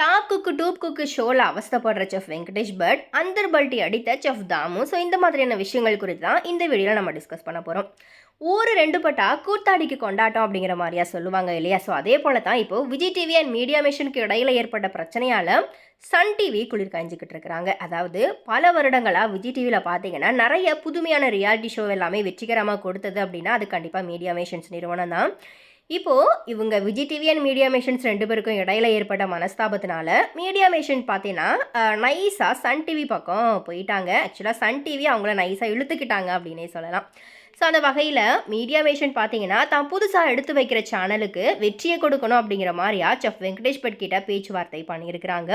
டாக்குக்கு dupe cook ஷோவில் அவஸ்தப்படுற chef Venkatesh Bhat அந்தர்பல்ட்டி அடித்த செஃப் தாமு. ஸோ இந்த மாதிரியான விஷயங்கள் குறித்து தான் இந்த வீடியோவில் நம்ம டிஸ்கஸ் பண்ண போகிறோம் ஊர் ரெண்டு பட்டா கூத்தாடிக்கு கொண்டாட்டம் அப்படிங்கிற மாதிரியா சொல்லுவாங்க இல்லையா? ஸோ அதே போல தான் இப்போ விஜய் டிவி அண்ட் மீடியா மிஷனுக்கு இடையில ஏற்பட்ட பிரச்சனையால் சன் டிவி குளிர் காய்ஞ்சிக்கிட்டு இருக்கிறாங்க. அதாவது பல வருடங்களாக விஜய் டிவியில் பார்த்தீங்கன்னா நிறைய புதுமையான ரியாலிட்டி ஷோ எல்லாமே வெற்றிகரமாக கொடுத்தது அப்படின்னா அது கண்டிப்பாக மீடியா மிஷன்ஸ் நிறுவனம் தான். இப்போது இவங்க விஜய் டிவி அண்ட் மீடியா மிஷன்ஸ் ரெண்டு பேருக்கும் இடையில ஏற்பட்ட மனஸ்தாபத்தினால மீடியா மிஷன் பார்த்தீங்கன்னா நைஸாக சன் டிவி பக்கம் போயிட்டாங்க. ஆக்சுவலாக சன் டிவி அவங்கள நைஸாக இழுத்துக்கிட்டாங்க அப்படின்னே சொல்லலாம். ஸோ அந்த வகையில் மீடியா மேஷன் பார்த்தீங்கன்னா தான் புதுசாக எடுத்து வைக்கிற சேனலுக்கு வெற்றியை கொடுக்கணும் அப்படிங்கிற மாதிரியா செஃப் வெங்கடேஷ் பட் கிட்ட பேச்சுவார்த்தை பண்ணியிருக்கிறாங்க.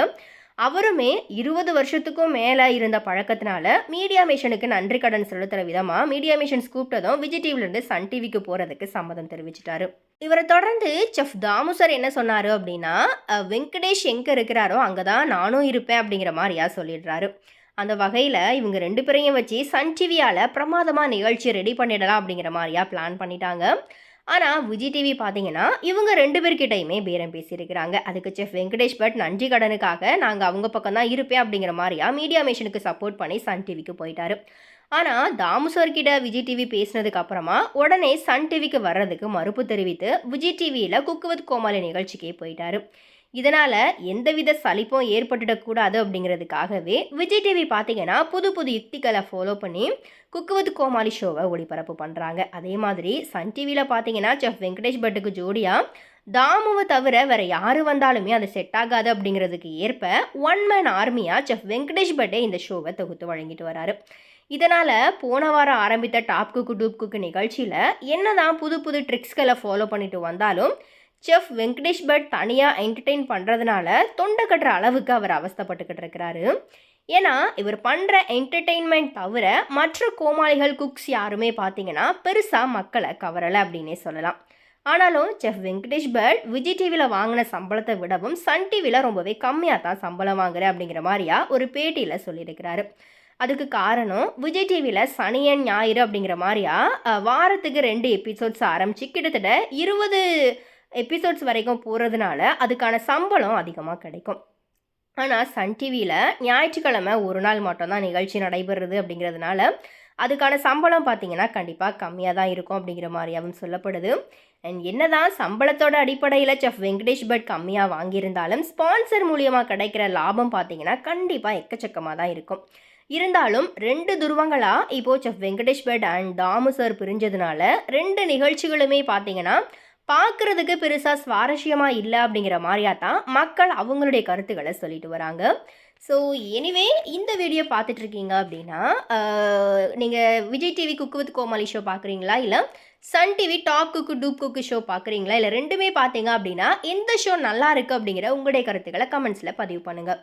அவருமே இருபது வருஷத்துக்கும் மேலே இருந்த பழக்கத்தினால மீடியா மிஷனுக்கு நன்றி கடன் செலுத்துகிற விதமாக மீடியா மிஷன்ஸ் கூப்பிட்டதும் விஜய் டிவிலேருந்து சன் டிவிக்கு போகிறதுக்கு சம்மதம் தெரிவிச்சிட்டாரு. இவரை தொடர்ந்து செஃப் தாமு சார் என்ன சொன்னார் அப்படின்னா வெங்கடேஷ் எங்கே இருக்கிறாரோ அங்கே தான் நானும் இருப்பேன் அப்படிங்கிற மாதிரியா சொல்லிடுறாரு. அந்த வகையில் இவங்க ரெண்டு பேரையும் வச்சு சன் டிவியால் பிரமாதமாக நிகழ்ச்சி ரெடி பண்ணிடலாம் அப்படிங்கிற மாதிரியா பிளான் பண்ணிட்டாங்க. ஆனால் விஜய் டிவி பார்த்தீங்கன்னா இவங்க ரெண்டு பேர்கிட்டையுமே பேரம் பேசியிருக்கிறாங்க. அதுக்கு செஃப் வெங்கடேஷ் பட் நன்றி கடனுக்காக நாங்கள் அவங்க பக்கம் தான் இருப்பேன் அப்படிங்கிற மாதிரியா மீடியா மிஷனுக்கு சப்போர்ட் பண்ணி சன் டிவிக்கு போயிட்டாரு. ஆனால் தாமு சார் கிட்ட விஜய் டிவி பேசினதுக்கு அப்புறமா உடனே சன் டிவிக்கு வர்றதுக்கு மறுப்பு தெரிவித்து விஜய் டிவியில் குக்கு வித் கோமாளி நிகழ்ச்சிக்கே போயிட்டாரு. இதனால் எந்தவித சலிப்பும் ஏற்பட்டுடக்கூடாது அப்படிங்கிறதுக்காகவே விஜய் டிவி பார்த்தீங்கன்னா புது புது யுக்திகளை ஃபாலோ பண்ணி குக்கு வித் கோமாளி ஷோவை ஒளிபரப்பு பண்ணுறாங்க அதே மாதிரி சன் டிவியில் பார்த்தீங்கன்னா செஃப் வெங்கடேஷ் பட்டுக்கு ஜோடியாக தாமுவை தவிர வேற யார் வந்தாலுமே அது செட் ஆகாது அப்படிங்கிறதுக்கு ஏற்ப ஒன் மேன் ஆர்மியாக செஃப் வெங்கடேஷ் பட்டே இந்த ஷோவை தொகுத்து வழங்கிட்டு வராரு. இதனால் போன வாரம் ஆரம்பித்த டாப் குக்கு டூப் குக்கு நிகழ்ச்சியில் என்னதான் புது புது ட்ரிக்ஸ்களை ஃபாலோ பண்ணிட்டு வந்தாலும் செஃப் வெங்கடேஷ் பட் தனியாக என்டர்டெயின் பண்ணுறதுனால தொண்டை கட்டுற அளவுக்கு அவர் அவஸ்தைப்பட்டுக்கிட்டு இருக்கிறாரு. ஏன்னா இவர் பண்ணுற என்டர்டெயின்மெண்ட் தவிர மற்ற கோமாளிகள் குக்ஸ் யாருமே பார்த்தீங்கன்னா பெருசாக மக்களை கவரலை அப்படின்னே சொல்லலாம். ஆனாலும் செஃப் வெங்கடேஷ் பட் விஜய் டிவியில் வாங்கின சம்பளத்தை விடவும் சன் டிவியில் ரொம்பவே கம்மியாக தான் சம்பளம் வாங்குறேன் அப்படிங்கிற மாதிரியா ஒரு பேட்டியில் சொல்லியிருக்கிறாரு. அதுக்கு காரணம் விஜய் டிவியில் சனியன் ஞாயிறு அப்படிங்கிற மாதிரியா வாரத்துக்கு ரெண்டு எபிசோட்ஸ் ஆரம்பித்து கிட்டத்தட்ட இருபது எபிசோட்ஸ் வரைக்கும் போகிறதுனால அதுக்கான சம்பளம் அதிகமாக கிடைக்கும். ஆனால் சன் டிவியில் ஞாயிற்றுக்கிழமை ஒரு நாள் மட்டும்தான் நிகழ்ச்சி நடைபெறுது அப்படிங்கிறதுனால அதுக்கான சம்பளம் பார்த்தீங்கன்னா கண்டிப்பாக கம்மியாக தான் இருக்கும் அப்படிங்கிற மாதிரியாகவும் சொல்லப்படுது. அண்ட் என்ன தான் சம்பளத்தோட அடிப்படையில் செஃப் வெங்கடேஷ் பட் கம்மியாக வாங்கியிருந்தாலும் ஸ்பான்சர் மூலியமாக கிடைக்கிற லாபம் பார்த்தீங்கன்னா கண்டிப்பாக எக்கச்சக்கமாக தான் இருக்கும். இருந்தாலும் ரெண்டு துருவங்களாக இப்போது chef Venkatesh Bhat and Damu sir பிரிஞ்சதுனால ரெண்டு நிகழ்ச்சிகளுமே பார்த்தீங்கன்னா பார்க்குறதுக்கு பெருசாக சுவாரஸ்யமாக இல்லை அப்படிங்கிற மாதிரியா தான் மக்கள் அவங்களுடைய கருத்துக்களை சொல்லிட்டு வராங்க. ஸோ எனிவே இந்த வீடியோ பார்த்துட்டு இருக்கீங்க அப்படின்னா நீங்கள் Vijay TV cook with Komali show பார்க்குறீங்களா? இல்லை Sun TV top cook dupe cook show பார்க்குறீங்களா? இல்லை ரெண்டுமே பார்த்தீங்க அப்படின்னா எந்த ஷோ நல்லா இருக்குது அப்படிங்கிற உங்களுடைய கருத்துக்களை கமெண்ட்ஸில் பதிவு பண்ணுங்கள்